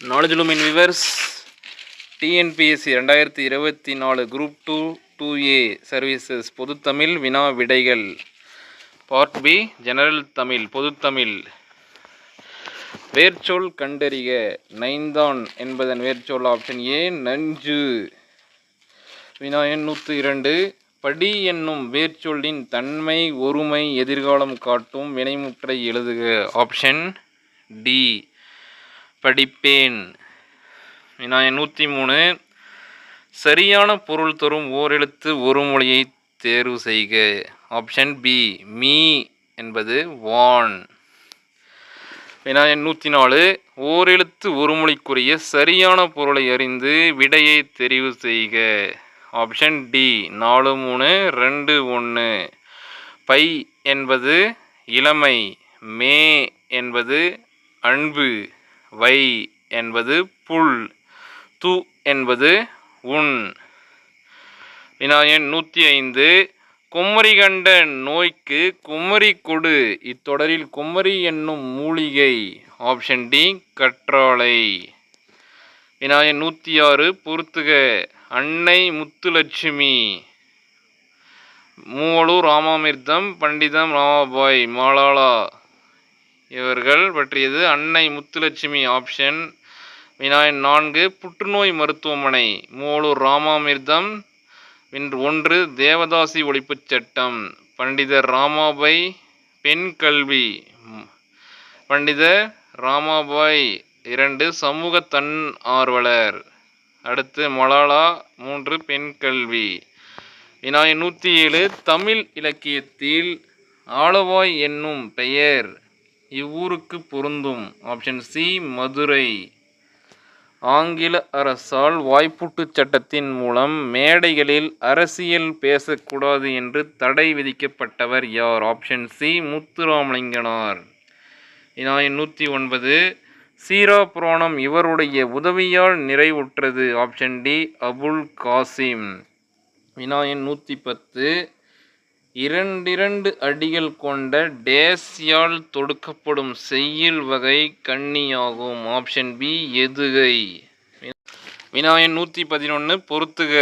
Knowledge லூமின் viewers TNPSC ரெண்டாயிரத்தி இருபத்தி நாலு group two two A services பொதுத்தமிழ் வினா விடைகள் பார்ட் பி ஜெனரல் தமிழ் பொதுத்தமிழ் வேர்ச்சொல் கண்டறிக நைந்தான் என்பதன் வேர்ச்சொல் ஆப்ஷன் ஏ நஞ்சு வினா எண் நூற்று இரண்டு. படி என்னும் வேர்ச்சொல்லின் தன்மை ஒருமை எதிர்காலம் காட்டும் வினைமுற்றை எழுதுக. ஆப்ஷன் டி படிப்பேன். வினா நூற்றி மூணு சரியான பொருள் தரும் ஓரெழுத்து ஒரு மொழியை தேர்வு செய்க. ஆப்ஷன் பி மீ என்பது வான். வினா நூற்றி நாலு ஓரெழுத்து ஒரு மொழிக்குரிய சரியான பொருளை அறிந்து விடையை தெரிவு செய்க. ஆப்ஷன் டி நாலு மூணு ரெண்டு ஒன்று பை என்பது இளமை மே என்பது அன்பு. வை என்பது புல் து என்பது உண் வினா எண் நூற்றி ஐந்து. குமரி கண்ட நோய்க்கு குமரி கொடு. இத்தொடரில் குமரி என்னும் மூலிகை. ஆப்ஷன் டி கற்றாழை. வினாயன் நூற்றி ஆறு பொறுத்துக. அன்னை முத்துலட்சுமி. மூவலூர் ராமாமிர்தம் பண்டிதம் ராமாபாய் மாலாலா. இவர்கள் பற்றியது அன்னை முத்துலட்சுமி ஆப்ஷன் வினாயன் நான்கு புற்றுநோய் மருத்துவமனை மூலூர் ராமாமிர்தம். இன்று ஒன்று தேவதாசி ஒழிப்புச் சட்டம். பண்டிதர் ராமாபாய் பெண் கல்வி. பண்டிதர் ராமாபாய் இரண்டு சமூக தன் ஆர்வலர். அடுத்து மலாலா மூன்று பெண் கல்வி. வினாயன் நூற்றி ஏழு தமிழ் இலக்கியத்தில் ஆளவாய் என்னும் பெயர். இவ்வூருக்கு பொருந்தும். Option C Madurai. ஆங்கில அரசால் வாய்ப்பூட்டுச் சட்டத்தின் மூலம் மேடைகளில் அரசியல் பேசக்கூடாது என்று தடை விதிக்கப்பட்டவர் யார்? Option C Muthuramalinganar. வினாயன் நூற்றி ஒன்பது சீரா புராணம் இவருடைய உதவியால் நிறைவுற்றது. Option D Abul Kasim. வினாயன் நூற்றி பத்து இரண்டிரண்டு அடிகள் கொண்ட டேஸ்யால் தொடுக்கப்படும் செய்யுள் வகை கண்ணியாகும். ஆப்ஷன் பி எதுகை. வினாயன் நூற்றி பதினொன்று பொருத்துக.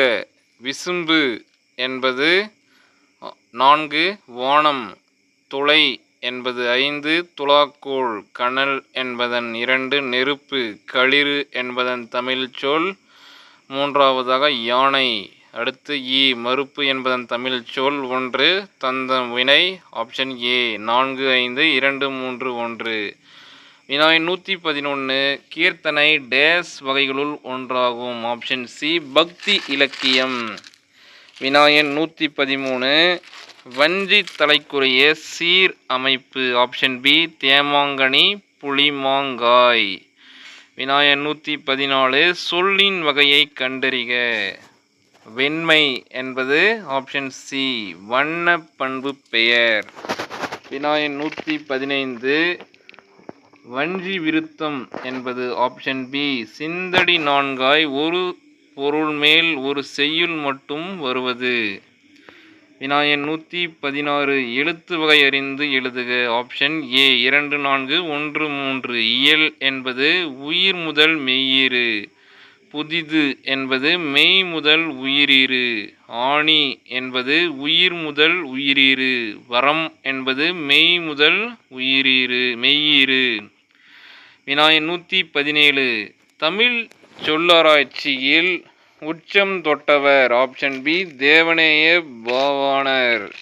விசும்பு என்பது நான்கு வானம் துளை என்பது ஐந்து துலாக்கோள் கனல் என்பதன் இரண்டு நெருப்பு களிறு என்பதன் தமிழ் சொல். மூன்றாவதாக யானை. அடுத்து இ மறுப்பு என்பதன் தமிழ் சொல் ஒன்று தந்த வினை ஆப்ஷன் ஏ நான்கு ஐந்து இரண்டு மூன்று ஒன்று. வினாய் நூற்றி பதினொன்று கீர்த்தனை டேஸ் வகைகளுள் ஒன்றாகும். ஆப்ஷன் சி பக்தி இலக்கியம். வினாயன் நூற்றி பதிமூணு வஞ்சி தலைக்குரிய சீர் அமைப்பு. Option B தேமாங்கனி புளிமாங்காய். வினாயன் நூற்றி பதினாலு சொல்லின் வகையை கண்டறிக. வெண்மை என்பது ஆப்ஷன் சி வண்ண பண்பு பெயர். வினாயன் நூற்றி பதினைந்து வஞ்சி விருத்தம் என்பது ஆப்ஷன் பி சிந்தடி நான்காய் ஒரு பொருள் மேல் ஒரு செய்யுள் மட்டும் வருவது. வினாயன் நூற்றி பதினாறு எழுத்து வகை அறிந்து எழுதுக ஆப்ஷன் ஏ இரண்டு நான்கு ஒன்று மூன்று இயல் என்பது உயிர் முதல் மெய்யீறு. புதிது என்பது மெய் முதல் உயிரீறு. ஆணி என்பது உயிர் முதல் உயிரீறு. வரம் என்பது மெய் முதல் உயிரீறு. மெய்யீறு. வினாயன் நூற்றி பதினேழு. தமிழ் சொல்லாராய்ச்சியில் உச்சம் தொட்டவர். Option B Devaneya Pavanar.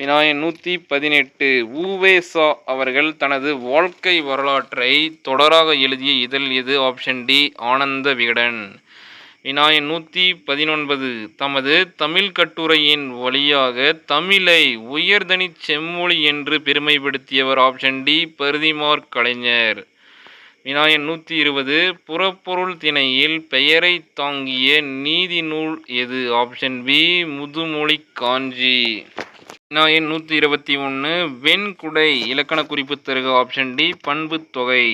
வினாயன் நூற்றி பதினெட்டு ஊவேசா அவர்கள் தனது வாழ்க்கை வரலாற்றை தொடராக எழுதிய இதழ் எது? Option D Ananda Vikatan. வினாயன் நூற்றி பதினொன்பது தமது தமிழ் கட்டுரையின் வழியாக தமிழை உயர்தனி செம்மொழி என்று பெருமைப்படுத்தியவர். Option D Parithimar Kalaignar. வினாயன் நூற்றி இருபது புறப்பொருள் திணையில் பெயரை தாங்கிய நீதி நூல் எது? ஆப்ஷன் பி முதுமொழி காஞ்சி. வினாயன் நூற்றி இருபத்தி ஒன்று வெண்குடை இலக்கண குறிப்பு தருக ஆப்ஷன் டி பண்பு தொகை.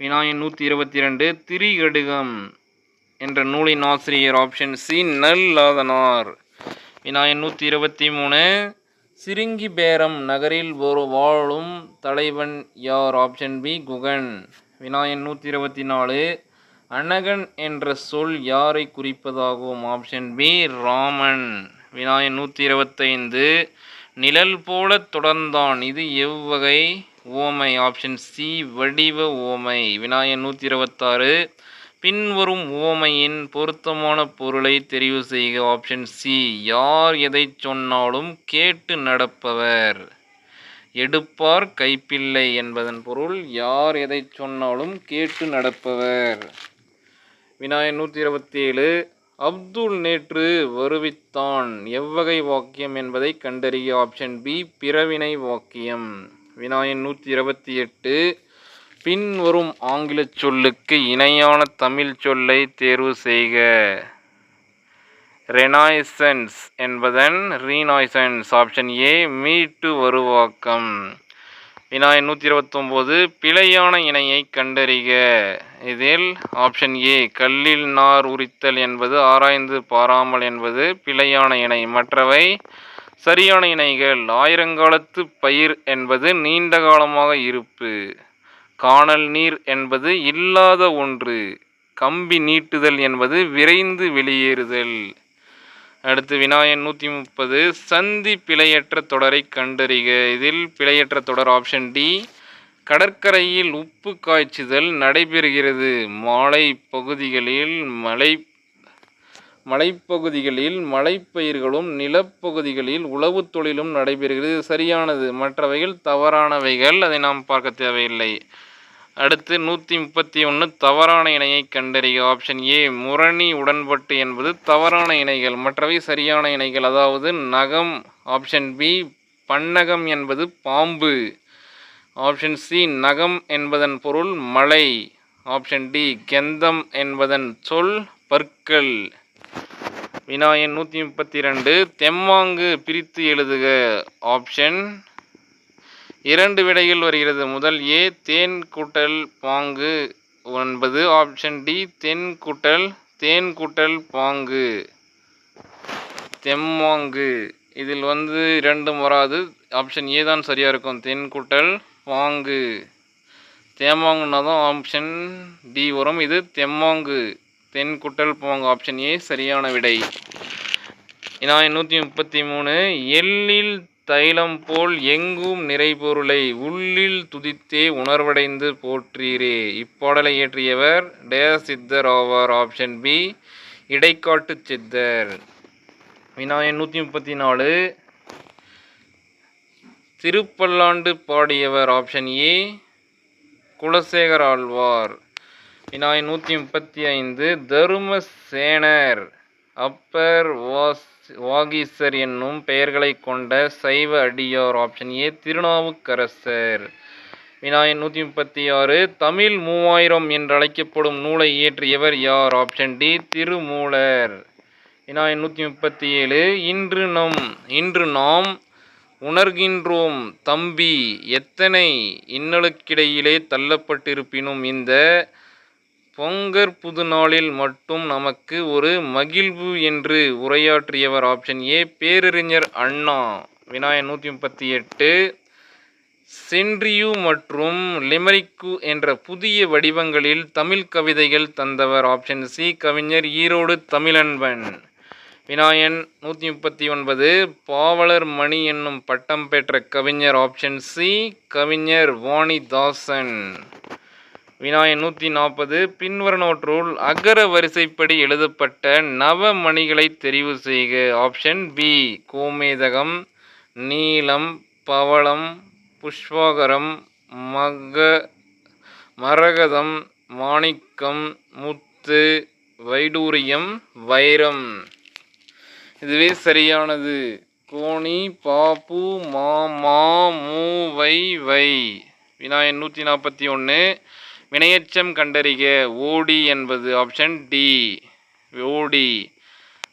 வினாயன் நூற்றி இருபத்தி ரெண்டு திரிகடுகம் என்ற நூலின் ஆசிரியர் ஆப்ஷன் சி நல்லாதனார் வினாயன் நூற்றி இருபத்தி மூணு சிருங்கி பேரம் நகரில் ஒரு வாழும் தலைவன் யார் ஆப்ஷன் பி குகன். வினாயன் நூற்றி இருபத்தி நாலு அனகன் என்ற சொல் யாரை குறிப்பதாகும் ஆப்ஷன் பி ராமன். வினாயன் நூற்றி இருபத்தைந்து நிழல் போல தொடர்ந்தான் இது எவ்வகை ஓமை? ஆப்ஷன் சி வடிவ ஓமை. வினாயன் நூற்றி இருபத்தாறு பின்வரும் ஓமையின் பொருத்தமான பொருளை தெரிவு செய்க. ஆப்ஷன் சி யார் எதை சொன்னாலும் கேட்டு நடப்பவர். எடுப்பார் கைப்பிள்ளை என்பதன் பொருள் யார் எதை சொன்னாலும் கேட்டு நடப்பவர். வினாயன் நூற்றி இருபத்தி ஏழு அப்துல் நேற்று வருவித்தான். எவ்வகை வாக்கியம் என்பதை கண்டறிய ஆப்ஷன் பி பிறவினை வாக்கியம். வினாயன் நூற்றி இருபத்தி எட்டு பின்வரும் ஆங்கிலச் சொல்லுக்கு இணையான தமிழ் சொல்லை தேர்வு செய்க. ரெனாய்சன்ஸ் என்பதன் ரீனாய்சன்ஸ் ஆப்ஷன் ஏ மீட்டு வருவாக்கம். வினாய் நூற்றி இருபத்தொம்போது பிழையான இணையை கண்டறிக. இதில் ஆப்ஷன் ஏ கல்லில் நார் உரித்தல் என்பது ஆராய்ந்து பாராமல் என்பது பிழையான இணை. மற்றவை சரியான இணைகள் ஆயிரங்காலத்து பயிர் என்பது நீண்ட காலமாக இருப்பு. காணல் நீர் என்பது இல்லாத ஒன்று. கம்பி நீட்டுதல் என்பது விரைந்து வெளியேறுதல். அடுத்து வினாயன் நூற்றி முப்பது. சந்தி பிழையற்ற தொடரை கண்டறிக. இதில் பிழையற்ற தொடர் ஆப்ஷன் டி கடற்கரையில் உப்பு காய்ச்சுதல் நடைபெறுகிறது. மாலை பகுதிகளில் மலை மலைப்பகுதிகளில் மலைப்பயிர்களும் நிலப்பகுதிகளில் உழவு தொழிலும் நடைபெறுகிறது. சரியானது. மற்றவைகள் தவறானவைகள். அதை நாம் பார்க்க தேவையில்லை. அடுத்து நூற்றி முப்பத்தி ஒன்று தவறான இணையை கண்டறிக. ஆப்ஷன் ஏ முரணி உடன்பட்டு என்பது தவறான இணைகள். மற்றவை சரியான இணைகள். அதாவது நகம். ஆப்ஷன் பி பன்னகம் என்பது பாம்பு. ஆப்ஷன் சி நகம் என்பதன் பொருள் மலை. ஆப்ஷன் டி கெந்தம் என்பதன் சொல் பற்கள். வினாயன் நூற்றி முப்பத்தி ரெண்டு. தெம்மாங்கு பிரித்து எழுதுக. ஆப்ஷன் இரண்டு விடைகள் வருகிறது. முதல் ஏ தேன் கூட்டல் பாங்கு ஒன்பது. ஆப்ஷன் டி தென் கூட்டல் தேன் கூட்டல் பாங்கு தெம்மாங்கு. இதில் வந்து இரண்டும் வராது. ஆப்ஷன் ஏ தான் சரியாக இருக்கும். தென் கூட்டல் பாங்கு தேமாங்குன்னா தான் ஆப்ஷன் டி வரும். இது தெம்மாங்கு தென் குட்டல் பாங்கு. ஆப்ஷன் ஏ சரியான விடை. வினாய் நூற்றி முப்பத்தி மூணு. எள்ளில் தைலம் போல் எங்கும் நிறைபொருளை உள்ளில் துதித்தே உணர்வடைந்து போற்றீரே. இப்பாடலை இயற்றியவர் டே சித்தர் ஆவார் ஆப்ஷன் பி இடைக்காட்டு சித்தர். வினாயன் நூற்றி முப்பத்தி நாலு திருப்பல்லாண்டு பாடியவர் ஆப்ஷன் ஏ குலசேகர் ஆழ்வார். வினாயன் நூற்றி முப்பத்தி ஐந்து தருமசேனர் அப்பர் வாஸ் வாகீசர் என்னும் பெயர்களை கொண்ட சைவ அடியார் ஆப்ஷன் ஏ திருநாவுக்கரசர். வினாயன் நூற்றி முப்பத்தி ஆறு தமிழ் மூவாயிரம் என்று அழைக்கப்படும் நூலை இயற்றியவர் யார்? Option D Thirumoolar. வினாயன் நூற்றி முப்பத்தி ஏழு இன்று நம் இன்று நாம் உணர்கின்றோம் தம்பி எத்தனை இன்னலுக்கிடையிலே தள்ளப்பட்டிருப்பினும் இந்த பொங்கற் புது நாளில் மட்டும் நமக்கு ஒரு மகிழ்வு என்று உரையாற்றியவர் ஆப்ஷன் ஏ பேரறிஞர் அண்ணா. வினாயன் நூற்றி முப்பத்தி எட்டு. சென்ட்ரியூ மற்றும் லிமரிக்கு என்ற புதிய வடிவங்களில் தமிழ் கவிதைகள் தந்தவர் ஆப்ஷன் சி கவிஞர் ஈரோடு தமிழன்பன். வினாயன் நூற்றி முப்பத்தி ஒன்பது. பாவலர் மணி என்னும் பட்டம் பெற்ற கவிஞர் ஆப்ஷன் சி கவிஞர் வாணிதாசன். வினாயன் நூற்றி நாற்பது பின்வருவனவற்றுள் அகர வரிசைப்படி எழுதப்பட்ட நவமணிகளை தெரிவு செய்க. ஆப்ஷன் பி கோமேதகம் நீலம் பவளம் புஷ்பாகரம் மக மரகதம் மாணிக்கம் முத்து வைடூரியம் வைரம். இதுவே சரியானது. கோணி பாப்பு மா மா மூ வை வை. வினாயன் நூற்றி நாற்பத்தி ஒன்று வினையச்சம் கண்டறிக. ஓடி என்பது ஆப்ஷன் டி ஓடி.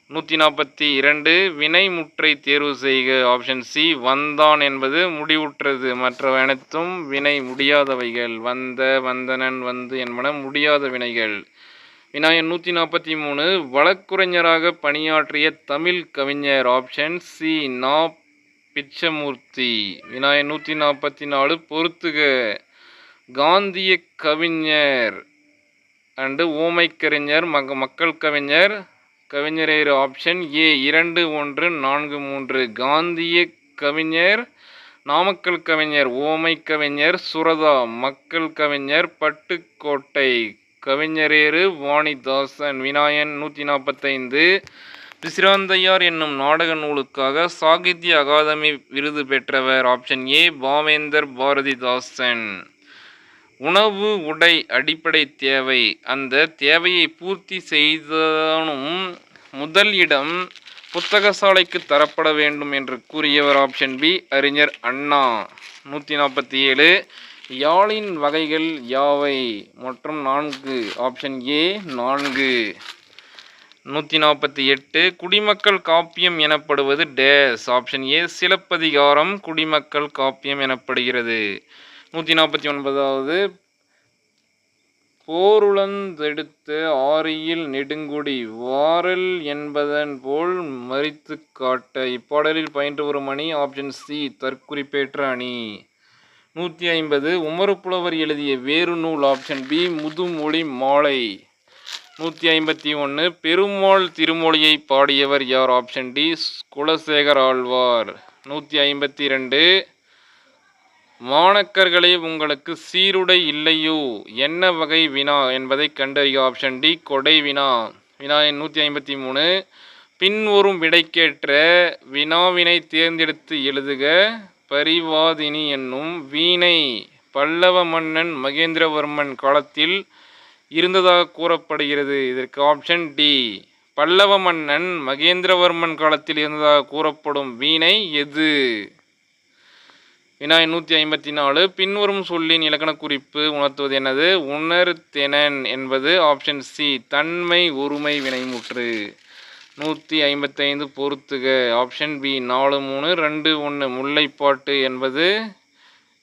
நூற்றி நாற்பத்தி இரண்டு வினைமுற்றை தேர்வு செய்க. ஆப்ஷன் சி வந்தான் என்பது முடிவுற்றது. மற்றவை அனைத்தும் வினை முடியாதவைகள். வந்த வந்தனன் வந்து என்பன முடியாத வினைகள். வினாயன் நூற்றி நாற்பத்தி மூணு வழக்குரைஞராக பணியாற்றிய தமிழ் கவிஞர். ஆப்ஷன் சி நா பிச்சமூர்த்தி. வினாயன் நூற்றி நாற்பத்தி நாலு பொறுத்துக. காந்திய கவிஞர் அண்டு ஓமைக்கறிஞர் மக மக்கள் கவிஞர் கவிஞரேறு ஆப்ஷன் ஏ இரண்டு ஒன்று நான்கு மூன்று. காந்திய கவிஞர் நாமக்கல் கவிஞர் ஓமை கவிஞர் சுரதா மக்கள் கவிஞர் பட்டுக்கோட்டை கவிஞரேறு வாணிதாசன் விநாயன் நூற்றி நாற்பத்தைந்து பிசிராந்தையார் என்னும் நாடக நூலுக்காக சாகித்ய அகாதமி விருது பெற்றவர் ஆப்ஷன் ஏ பாவேந்தர் பாரதிதாசன். உணவு உடை அடிப்படை தேவை. அந்த தேவையை பூர்த்தி செய்தனும் முதல் இடம் புத்தகசாலைக்கு தரப்பட வேண்டும் என்று கூறியவர் ஆப்ஷன் பி அறிஞர் அண்ணா. நூற்றி நாற்பத்தி ஏழு. யாழின் வகைகள் யாவை? மற்றும் நான்கு. ஆப்ஷன் ஏ நான்கு. நூற்றி நாற்பத்தி எட்டு. குடிமக்கள் காப்பியம் எனப்படுவது டேஸ் ஆப்ஷன் ஏ சிலப்பதிகாரம் குடிமக்கள் காப்பியம் எனப்படுகிறது. நூற்றி நாற்பத்தி ஒன்பதாவது. போருளந்தெடுத்த ஆரியில் நெடுங்குடி வாரல் என்பதன் போல் மறித்து காட்ட இப்பாடலில் பயின்று வரும் அணி ஆப்ஷன் சி தற்குறிப்பேற்ற அணி. நூற்றி ஐம்பது உமறுப்புலவர் எழுதிய வேறு நூல் ஆப்ஷன் பி முதுமொழி மாலை. நூற்றி ஐம்பத்தி ஒன்று பெருமாள் திருமொழியை பாடியவர் யார் ஆப்ஷன் டி குலசேகர் ஆழ்வார். நூற்றி ஐம்பத்தி ரெண்டு மாணக்கர்களே உங்களுக்கு சீருடை இல்லையோ? என்ன வகை வினா என்பதை கண்டறிய ஆப்ஷன் டி கொடை வினா. வினா எண் நூற்றி ஐம்பத்தி மூணு. பின்வரும் விடைக்கேற்ற வினாவினை தேர்ந்தெடுத்து எழுதுக. பரிவாதினி என்னும் வீணை பல்லவ மன்னன் மகேந்திரவர்மன் காலத்தில் இருந்ததாக கூறப்படுகிறது. இதற்கு ஆப்ஷன் டி பல்லவ மன்னன் மகேந்திரவர்மன் காலத்தில் இருந்ததாக கூறப்படும் வீணை எது? வினா நூற்றி ஐம்பத்தி நாலு பின்வரும் சொல்லின் இலக்கண குறிப்பு உணர்த்துவது எனது உணர்த்தெனன் என்பது ஆப்ஷன் சி தன்மை ஒருமை வினைமுற்று. நூற்றி ஐம்பத்தைந்து பொறுத்துக. ஆப்ஷன் பி நாலு மூணு ரெண்டு ஒன்று முல்லைப்பாட்டு என்பது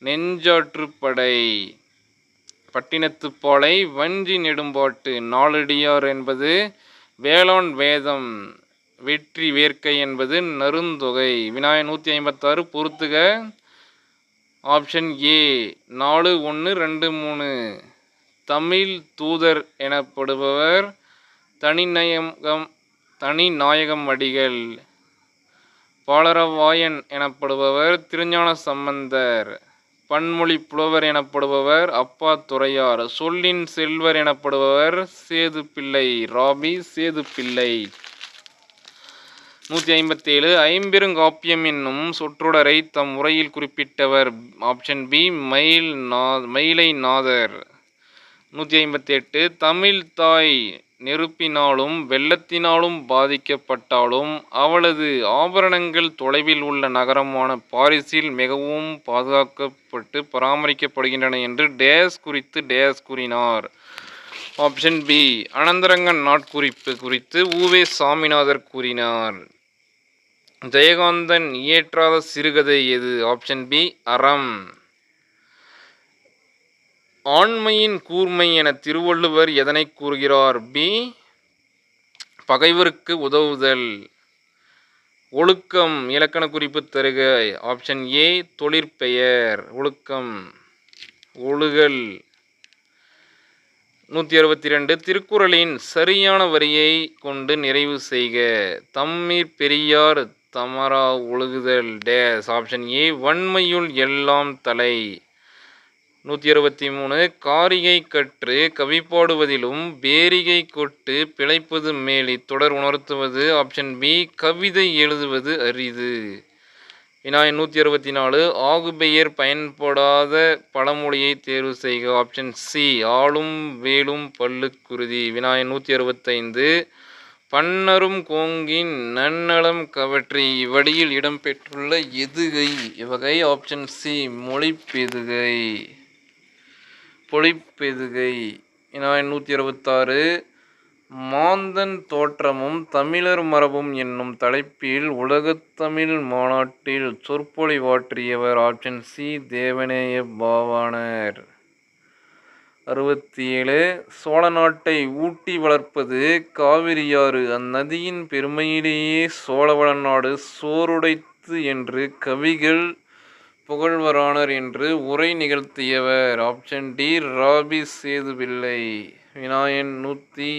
நெஞ்சாற்றுப்படை. பட்டினத்துப்பாலை வஞ்சி நெடும்பாட்டு. நாலடியார் என்பது வேளாண் வேதம். வெற்றி வேர்க்கை என்பது நருந்தொகை வினாய நூற்றி ஐம்பத்தாறு பொறுத்துக. ஆப்ஷன் ஏ நாலு ஒன்று ரெண்டு மூணு. தமிழ் தூதர் எனப்படுபவர் தனிநயகம் தனிநாயகம் அடிகள் பாலரவாயன் எனப்படுபவர் திருஞான சம்பந்தர். பன்மொழி புலவர் எனப்படுபவர் அப்பா துறையார். சொல்லின் செல்வர் எனப்படுபவர் சேது பிள்ளை ராபி சேது பிள்ளை நூற்றி ஐம்பத்தேழு ஐம்பெருங்காப்பியம் என்னும் சொற்றொடரை தம் உரையில் குறிப்பிட்டவர் ஆப்ஷன் பி மயில் நா மயிலை நாதர். நூற்றி ஐம்பத்தி எட்டு தமிழ் தாய் நெருப்பினாலும் வெள்ளத்தினாலும் பாதிக்கப்பட்டாலும் அவளது ஆபரணங்கள் தொலைவில் உள்ள நகரமான பாரிஸில் மிகவும் பாதுகாக்கப்பட்டு பராமரிக்கப்படுகின்றன என்று டேஸ் குறித்து டேஸ் கூறினார். ஆப்ஷன் பி அனந்தரங்கன் நாட்குறிப்பு குறித்து ஊவே சாமிநாதர் கூறினார். ஜெயகாந்தன் இயற்றாத சிறுகதை எது? ஆப்ஷன் பி அறம். ஆண்மையின் கூர்மை என திருவள்ளுவர் எதனை கூறுகிறார்? பி பகைவருக்கு உதவுதல். ஒழுக்கம் இலக்கண குறிப்பு தருக. ஆப்ஷன் ஏ தொழிற்பெயர். ஒழுக்கம் ஒழுகல். நூற்றி அறுபத்தி ரெண்டு திருக்குறளின் சரியான வரியை கொண்டு நிறைவு செய்க. தம்மீர் பெரியார் தமரா ஒழுகுதல் டேஸ் ஆப்ஷன் ஏ வன்மையுள் எல்லாம் தலை. நூற்றி அறுபத்தி மூணு காரிகை கற்று கவி பாடுவதிலும் பேரிகை கொட்டு பிழைப்பது மேல் இத்தொடர் உணர்த்துவது. ஆப்ஷன் பி கவிதை எழுதுவது அரிது. வினாய் நூற்றி அறுபத்தி நாலு ஆகுபெயர் பயன்படாத பழமொழியை தேர்வு செய்க. ஆப்ஷன் சி ஆளும் வேலும் பல்லுக்குருதி. வினாய் நூற்றி அறுபத்தைந்து பன்னரும் கோங்கின் நன்னலம் கவற்றி இவ்வடியில் இடம்பெற்றுள்ள எதுகை? இவ்வகை ஆப்ஷன் சி மொழிப்பெதுகை. பொழிப்பெதுகை. நூற்றி அறுபத்தாறு மாந்தன் தோற்றமும் தமிழர் மரபும் என்னும் தலைப்பில் உலகத்தமிழ் மாநாட்டில் சொற்பொழிவாற்றியவர் ஆப்ஷன் சி தேவனேய பாவாணர். அறுபத்தி ஏழு சோழ நாட்டை ஊட்டி வளர்ப்பது காவிரியாறு. அந்நதியின் பெருமையிலேயே சோழவள நாடு சோறுடைத்து என்று கவிகள் புகழ்வரானர் என்று உரை நிகழ்த்தியவர். Option D rabi Sethupillai. வினாயன் நூற்றி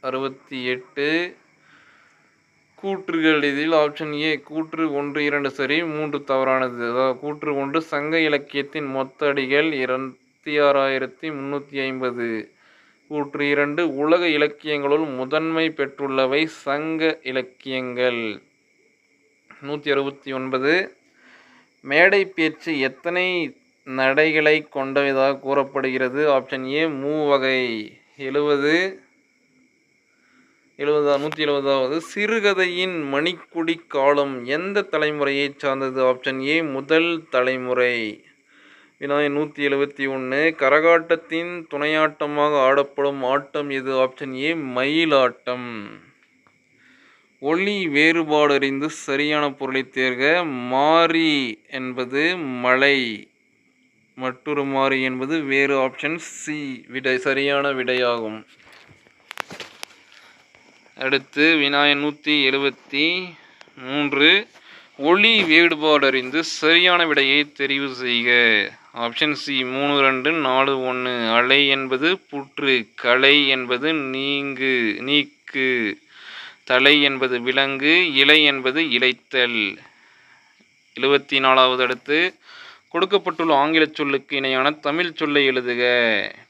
அறுபத்தி எட்டு கூற்றுகள் இதில். ஆப்ஷன் ஏ கூற்று ஒன்று இரண்டு சரி மூன்று தவறானது. அதாவது கூற்று ஒன்று சங்க இலக்கியத்தின் மொத்த அடிகள் இருபத்தி ஆறாயிரத்தி முந்நூற்றி ஐம்பது கூற்று இரண்டு உலக இலக்கியங்களுள் முதன்மை பெற்றுள்ளவை சங்க இலக்கியங்கள். நூற்றி அறுபத்தி ஒன்பது மேடை பேச்சு எத்தனை நடைகளை கொண்டதாக கூறப்படுகிறது? ஆப்ஷன் ஏ மூவகை. எழுபது எழுபதா நூற்றி எழுபதாவது சிறுகதையின் மணிக்குடி காலம் எந்த தலைமுறையைச் சார்ந்தது? ஆப்ஷன் ஏ முதல் தலைமுறை. வினாய் நூற்றி எழுபத்தி ஒன்று கரகாட்டத்தின் துணையாட்டமாக ஆடப்படும் ஆட்டம் எது? ஆப்ஷன் ஏ மயிலாட்டம். ஒளி வேறுபாடு அறிந்து சரியான பொருளை தேர்க மாறி என்பது மலை மற்றொரு மாறி என்பது வேறு ஆப்ஷன் சி விடை சரியான விடையாகும். அடுத்து வினாயன் நூற்றி எழுபத்தி மூன்று ஒளி வேறுபாடறிந்து சரியான விடையை தெரிவு செய்க. ஆப்ஷன் சி மூணு ரெண்டு நாலு ஒன்று அலை என்பது புற்று கலை என்பது நீங்கு நீக்கு. தலை என்பது விலங்கு இலை என்பது இலைத்தல் எழுபத்தி நாலாவது அடுத்து கொடுக்கப்பட்டுள்ள ஆங்கில சொல்லுக்கு இணையான தமிழ் சொல்லை எழுதுக.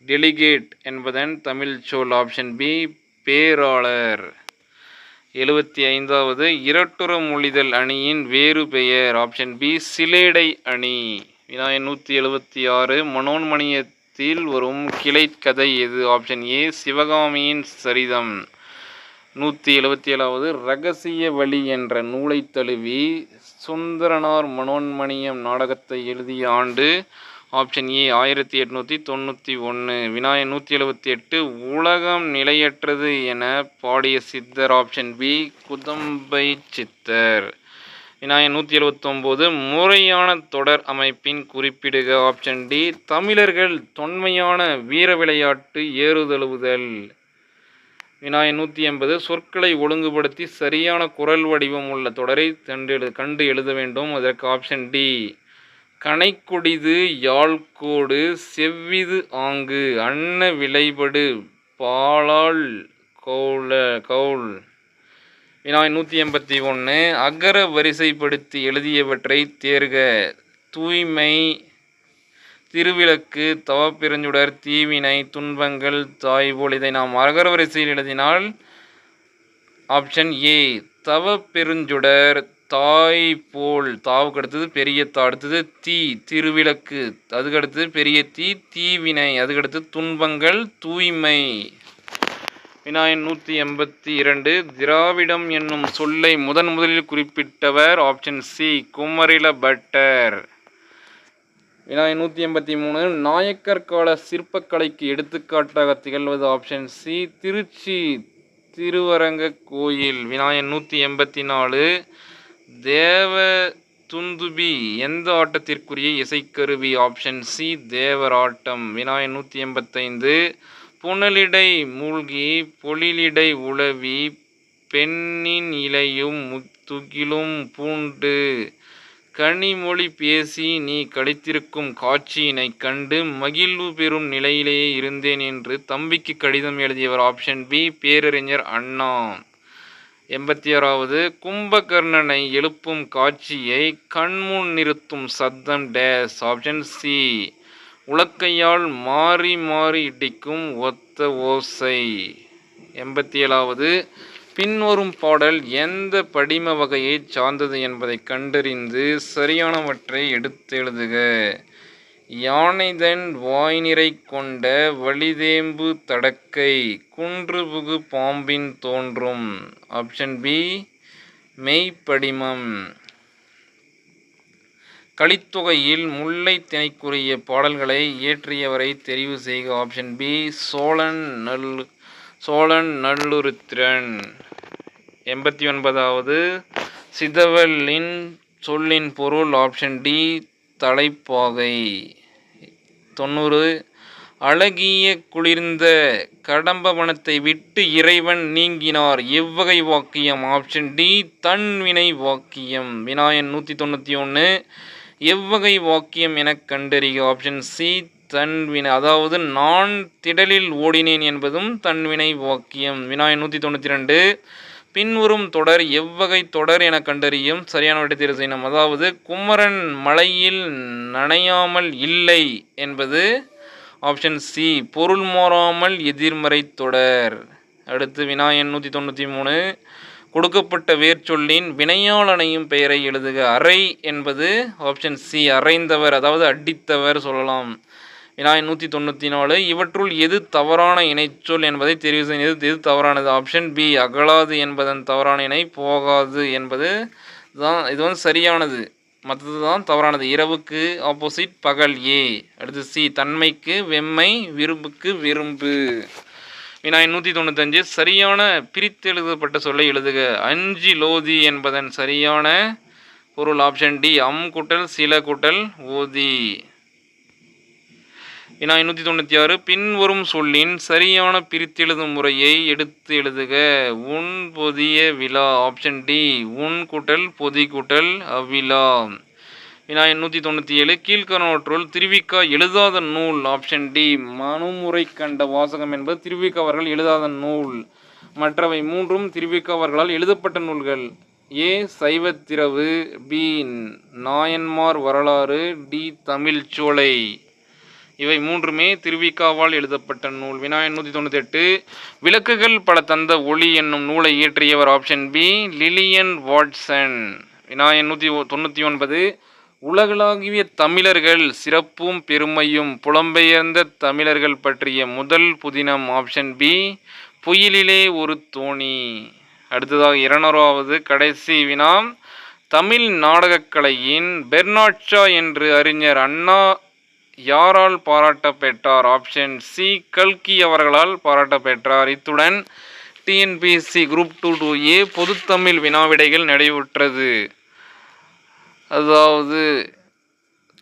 டெலிகேட் என்பதன் தமிழ் சொல். ஆப்ஷன் பி பேராளர். எழுபத்தி ஐந்தாவது இரட்டுற மொழிதல் அணியின் வேறு பெயர். ஆப்ஷன் பி சிலேடை அணி. வினாயன் நூற்றி எழுபத்தி ஆறு மனோன்மணியத்தில் வரும் கிளைக்கதை எது? ஆப்ஷன் ஏ சிவகாமியின் சரிதம். நூற்றி எழுபத்தி ஏழாவது ரகசிய வழி என்ற நூலை தழுவி சுந்தரனார் மனோன்மணியம் நாடகத்தை எழுதிய ஆண்டு. ஆப்ஷன் ஏ ஆயிரத்தி எட்நூற்றி தொண்ணூற்றி ஒன்று வினாயன் நூற்றி எழுபத்தி எட்டு உலகம் நிலையற்றது என பாடிய சித்தர். ஆப்ஷன் பி குதம்பை சித்தர். வினாயன் நூற்றி எழுபத்தொம்போது முறையான தொடர் அமைப்பின் குறிப்பிடுக. ஆப்ஷன் டி தமிழர்கள் தொன்மையான வீர விளையாட்டு ஏறுதழுவுதல். வினாயன் நூற்றி எண்பது சொற்களை ஒழுங்குபடுத்தி சரியான குரல் வடிவம் உள்ள தொடரை கண்டு கண்டு எழுத வேண்டும். அதற்கு ஆப்ஷன் டி கனைக்கொடிது யாழ்கோடு செவ்விது ஆங்கு அன்ன விளைபடு பாலாள் கௌள கௌள் வினாய் நூற்றி எண்பத்தி ஒன்று அகர வரிசைப்படுத்தி எழுதியவற்றை தேர்க. தூய்மை திருவிளக்கு தவப்பெருஞ்சுடர் தீவினை துன்பங்கள் தாய்போல் இதை நாம் அகர வரிசையில் எழுதினால் ஆப்ஷன் ஏ தவ பெருஞ்சுடர் தாய் போல் தாவுக்கு அடுத்தது பெரிய தா அடுத்தது தீ திருவிளக்கு அதுக்கடுத்தது பெரிய தீ தீவினை அதுக்கடுத்து துன்பங்கள் தூய்மை. வினாயன் நூற்றி எண்பத்தி இரண்டு திராவிடம் என்னும் சொல்லை முதன் முதலில் குறிப்பிட்டவர் ஆப்ஷன் சி குமரில பட்டர். வினாயன் நூற்றி எண்பத்தி மூணு நாயக்கர் கால சிற்பக்கலைக்கு எடுத்துக்காட்டாக திகழ்வது ஆப்ஷன் சி திருச்சி திருவரங்க கோயில். வினாயன் நூற்றி எண்பத்தி நாலு தேவ துந்துபி எந்த ஆட்டத்திற்குரிய இசைக்கருவி ஆப்ஷன் சி தேவராட்டம். வினாயன் நூற்றி எண்பத்தைந்து புனலிடை மூழ்கி பொழிலிடை உளவி பெண்ணின் இலையும் முத்துகிலும் பூண்டு. கனிமொழி பேசி நீ கழித்திருக்கும் காட்சியினைக் கண்டு மகிழ்வு பெறும் நிலையிலேயே இருந்தேன் என்று தம்பிக்கு கடிதம் எழுதியவர் ஆப்ஷன் பி பேரறிஞர் அண்ணா. எண்பத்தி ஆறாவது கும்பகர்ணனை எழுப்பும் காட்சியை கண்முன் நிறுத்தும் சத்தம் டேஸ் ஆப்ஷன் சி. உலக்கையால் மாறி மாறி இடிக்கும் ஒத்த ஓசை. எண்பத்தி ஏழாவது பின்வரும் பாடல் எந்த படிம வகையைச் சார்ந்தது என்பதை கண்டறிந்து சரியானவற்றை எடுத்து எழுதுக யானைதன் வாய்நிறை கொண்ட வழிதேம்பு தடக்கை குன்றுபுகு பாம்பின் தோன்றும். ஆப்ஷன் பி மெய்ப்படிமம். கலித்தொகையில் முல்லை திணைக்குரிய பாடல்களை இயற்றியவரை தெரிவு செய்க. ஆப்ஷன் பி சோழன் நல் சோழன் நல்லுருத்திரன். எண்பத்தி ஒன்பதாவது சிதவலின் சொல்லின் பொருள். ஆப்ஷன் டி தலைப்பாகை. தொண்ணூறு அழகிய குளிர்ந்த கடம்பவனத்தை விட்டு இறைவன் நீங்கினார். எவ்வகை வாக்கியம்? ஆப்ஷன் டி தன்வினை வாக்கியம். வினாயன் நூற்றி தொண்ணூற்றி ஒன்று எவ்வகை வாக்கியம் எனக் கண்டறிக. ஆப்ஷன் சி தன்வினை. அதாவது நான் திடலில் ஓடினேன் என்பதும் தன்வினை வாக்கியம். வினாயன் நூற்றி தொண்ணூற்றி ரெண்டு பின்வரும் தொடர் எவ்வகை தொடர் என கண்டறியும் சரியான விடை தேர்வு செய்யணும். அதாவது குமரன் மலையில் நனையாமல் இல்லை என்பது ஆப்ஷன் சி பொருள் மாறாமல் எதிர்மறை தொடர். அடுத்து வினாயன் நூற்றி தொண்ணூற்றி மூணு கொடுக்கப்பட்ட வேர்ச்சொல்லின் வினையாளனையும் பெயரை எழுதுக. அறை என்பது ஆப்ஷன் சி அறைந்தவர் அதாவது அடித்தவர் சொல்லலாம். வினாய் நூற்றி தொண்ணூற்றி நாலு இவற்றுள் எது தவறான இணைச்சொல் என்பதை தெரிவு செய்வது எது தவறானது? ஆப்ஷன் பி அகலாது என்பதன் தவறான இணை போகாது என்பது தான் இது வந்து சரியானது. மற்றது தான் தவறானது. இரவுக்கு ஆப்போசிட் பகல் ஏ அடுத்து சி தன்மைக்கு வெம்மை விரும்புக்கு விரும்பு வினா நூற்றி தொண்ணூத்தஞ்சு சரியான பிரித்து எழுதப்பட்ட சொல்லை எழுதுக. அஞ்சு லோதி என்பதன் சரியான பொருள் ஆப்ஷன் டி அம் கூட்டல் சில கூட்டல் ஓதி. வினா எண்ணூற்றி தொண்ணூற்றி ஆறு பின்வரும் சொல்லின் சரியான பிரித்தெழுதும் முறையை எடுத்து எழுதுக. உன் பொதிய விழா ஆப்ஷன் டி உன் கூட்டல் பொதி கூட்டல் அவ்விழா. வினா நூற்றி தொண்ணூற்றி ஏழு கீழ்கணவற்றுள் திருவிக்கா எழுதாத நூல் ஆப்ஷன் டி மனுமுறை கண்ட வாசகம் என்பது திருவிக்கா அவர்கள் எழுதாத நூல். மற்றவை மூன்றும் திருவிக்கா அவர்களால் எழுதப்பட்ட நூல்கள். ஏ சைவத்திரவு பி நாயன்மார் வரலாறு டி தமிழ்ச்சோலை இவை மூன்றுமே திருவிக்காவால் எழுதப்பட்ட நூல். வினா நூற்றி தொண்ணூற்றி எட்டு விளக்குகள் பல தந்த ஒளி என்னும் நூலை இயற்றியவர் ஆப்ஷன் பி லிலியன் வாட்சன் வினா நூற்றி தொண்ணூற்றி ஒன்பது உலகளாவிய தமிழர்கள் சிறப்பும் பெருமையும் புலம்பெயர்ந்த தமிழர்கள் பற்றிய முதல் புதினம் ஆப்ஷன் பி புயலிலே ஒரு தோணி. அடுத்ததாக இருநூறாவது கடைசி வினாம் தமிழ் நாடகக்கலையின் பெர்னாட்ஷா என்று அறிஞர் அண்ணா யாரால் பாராட்ட பெற்றார் ஆப்ஷன் சி கல்கி அவர்களால் பாராட்ட பெற்றார் இத்துடன் TNPSC group two two A பொதுத்தமிழ் வினாவிடைகள் நடைபெற்றது அதாவது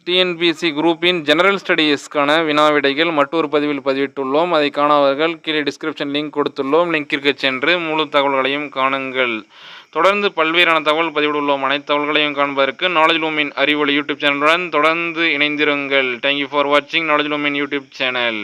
டிஎன்பிசி குரூப்பின் ஜெனரல் ஸ்டடீஸ்க்கான வினாவிடைகள் மற்றொரு பதிவில் பதிவிட்டுள்ளோம். அதை காணாதவர்கள் கீழே டிஸ்கிரிப்ஷன் லிங்க் கொடுத்துள்ளோம். லிங்கிற்கு சென்று முழு தகவல்களையும் காணுங்கள். தொடர்ந்து பல்வேறான தகவல் பதிவிடுள்ளோம் அனைத்து தகவல்களையும் காண்பதற்கு நாலேஜ் லூமின் அறிவொளி யூடியூப் சேனலுடன் தொடர்ந்து இணைந்திருங்கள். தேங்க்யூ ஃபார் வாட்சிங் நாலேஜ் லூமின் யூடியூப் சேனல்